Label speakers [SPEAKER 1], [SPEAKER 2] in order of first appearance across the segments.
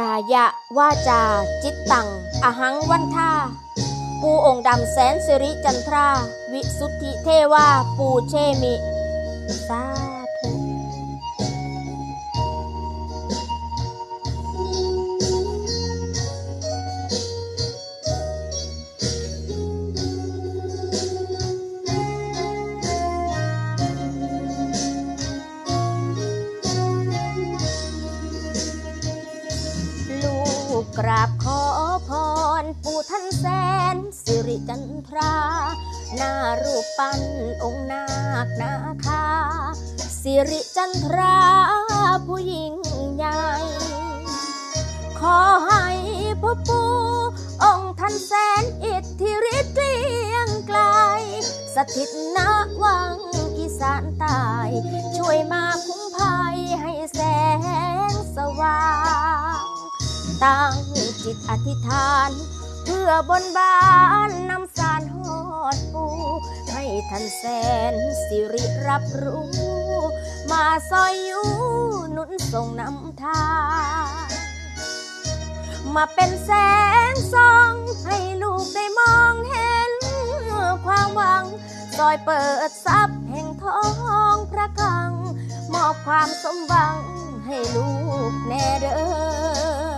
[SPEAKER 1] กายะวาจา จิตตัง อหังวันทาปูองค์ดำแสนสิริจันทรา วิสุทธิเทวา ปูเชมิสา นสิริจันทราหน้ารูปปั้นองค์นาคนาคาสิริจันทราผู้ยิ่งใหญ่ ขอให้พ่อปู่องค์ท่านแสนอิทธิฤทธิ์เลียงไกล สถิตณวังอีสานใต้ช่วยมาคุ้มภัยให้แสงสว่าง ตั้งจิตอธิษฐาน เพื่อบนบานนำสารหอดปู ให้ท่านแสนสิริรับรู้ มาซอยอยู่หนุนส่งนำทางมาเป็นแสงส่องให้ลูกได้มองเห็น ความหวังซอยเปิดซับแห่งท้องพระคัง มอบความสมหวังให้ลูกแน่เด้อ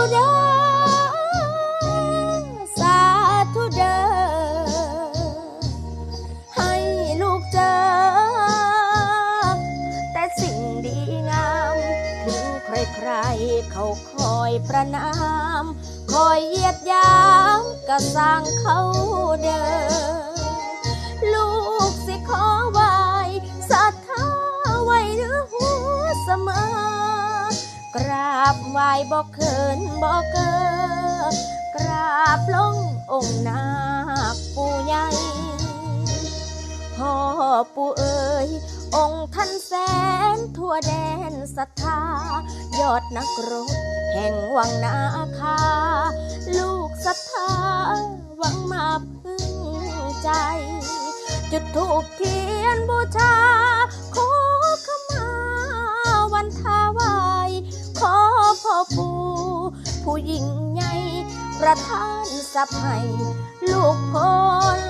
[SPEAKER 1] ธุเด้อสาธุเด้อให้ลูกเจอ แต่สิ่งดีงาม ถึงใครๆเขาคอยประนาม คอยเยียดยามก็สร้างเขาเดินลูกสิขอไหวศรัทธาไว้เนื้อหัวเสมอ กราบไหวบอกเขินบอกเกิดกราบลงองค์นาคปู่ใหญ่พ่อปู่เอ๋ยองค์ท่านแสนทั่วแดนศรัทธายอดนักรบแห่งวังนาคา ลูกศรัทธาหวังมาพึ่งใจ จุดถูกเทียนบูชาับให้ลูกพ้น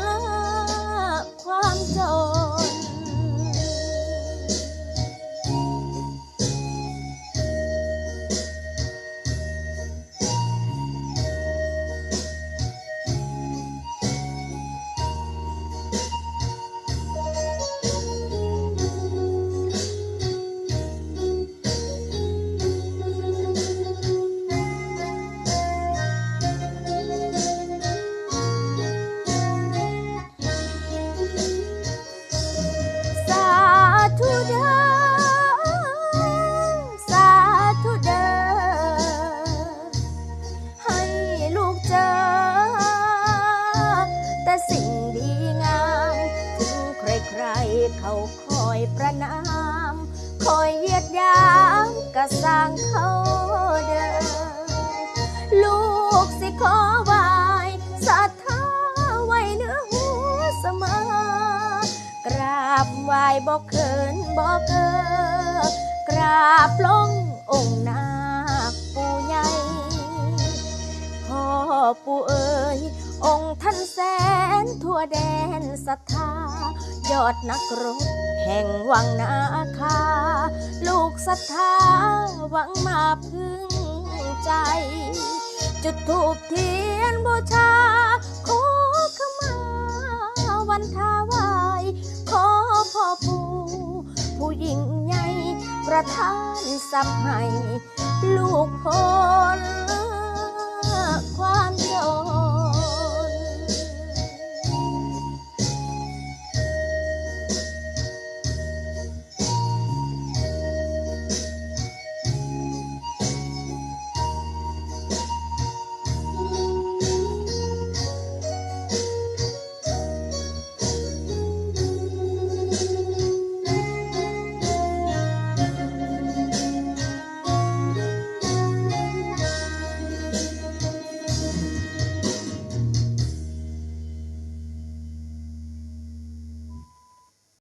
[SPEAKER 1] สิ่งดีงามถึงใครๆเขาคอยประนาม คอยเยียดยามก็สร้างเขาเดินลูกสิขอไหวศรัทธาไว้เนื้อหัวเสมอกราบไหวบอกเขินบอกเกิดกราบลงองค์นา ปู่เอ๋ยองค์ท่านแสนทั่วแดนศรัทธายอดนักรบแห่งวังนาคา ลูกศรัทธาหวังมาพึ่งใจ จุดถูกเทียนบูชาขอขมาวันทาวายขอพ่อปู่ผู้ยิ่งใหญ่ประทานทรัพย์ให้ลูกพ้น